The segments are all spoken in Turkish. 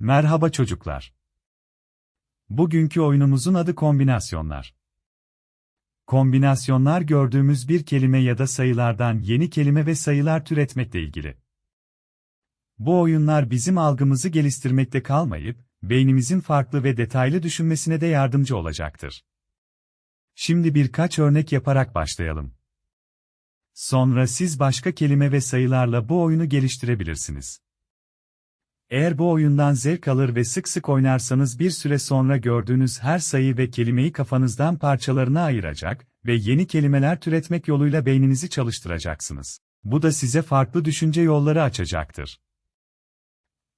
Merhaba çocuklar. Bugünkü oyunumuzun adı kombinasyonlar. Kombinasyonlar gördüğümüz bir kelime ya da sayılardan yeni kelime ve sayılar türetmekle ilgili. Bu oyunlar bizim algımızı geliştirmekte kalmayıp, beynimizin farklı ve detaylı düşünmesine de yardımcı olacaktır. Şimdi birkaç örnek yaparak başlayalım. Sonra siz başka kelime ve sayılarla bu oyunu geliştirebilirsiniz. Eğer bu oyundan zevk alır ve sık sık oynarsanız bir süre sonra gördüğünüz her sayı ve kelimeyi kafanızdan parçalarına ayıracak ve yeni kelimeler türetmek yoluyla beyninizi çalıştıracaksınız. Bu da size farklı düşünce yolları açacaktır.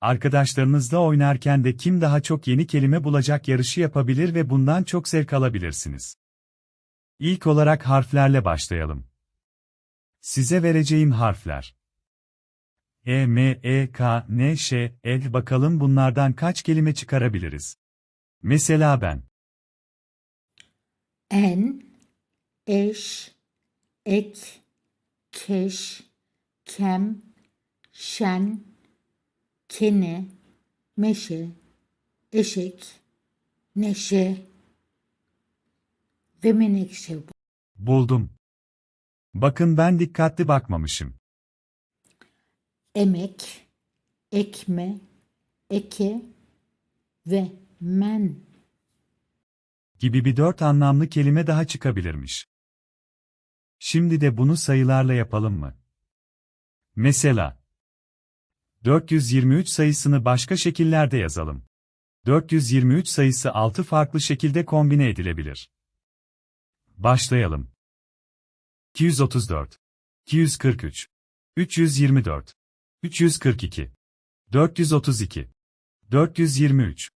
Arkadaşlarınızla oynarken de kim daha çok yeni kelime bulacak yarışı yapabilir ve bundan çok zevk alabilirsiniz. İlk olarak harflerle başlayalım. Size vereceğim harfler. E, M, E, K, N, Ş, E, bakalım bunlardan kaç kelime çıkarabiliriz? Mesela ben. en, eş, ek, keş, kem, şen, kene, meşe, eşek, neşe ve menekşe. Buldum. Bakın ben dikkatli bakmamışım. Emek, ekme, eke ve men. Gibi bir dört anlamlı kelime daha çıkabilirmiş. Şimdi de bunu sayılarla yapalım mı? Mesela 423 sayısını başka şekillerde yazalım. 423 sayısı 6 farklı şekilde kombine edilebilir. Başlayalım. 234 243 324 342 432 423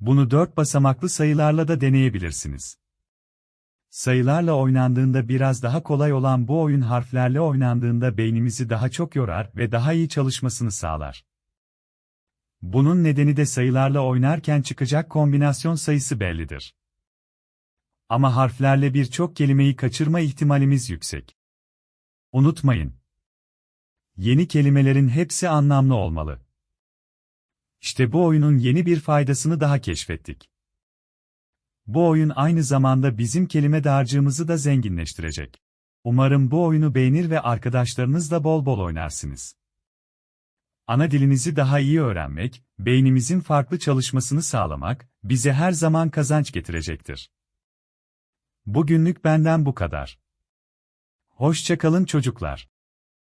Bunu dört basamaklı sayılarla da deneyebilirsiniz. Sayılarla oynandığında biraz daha kolay olan bu oyun harflerle oynandığında beynimizi daha çok yorar ve daha iyi çalışmasını sağlar. Bunun nedeni de sayılarla oynarken çıkacak kombinasyon sayısı bellidir. Ama harflerle birçok kelimeyi kaçırma ihtimalimiz yüksek. Unutmayın. Yeni kelimelerin hepsi anlamlı olmalı. İşte bu oyunun yeni bir faydasını daha keşfettik. Bu oyun aynı zamanda bizim kelime dağarcığımızı da zenginleştirecek. Umarım bu oyunu beğenir ve arkadaşlarınızla bol bol oynarsınız. Ana dilinizi daha iyi öğrenmek, beynimizin farklı çalışmasını sağlamak, bize her zaman kazanç getirecektir. Bugünlük benden bu kadar. Hoşça kalın çocuklar.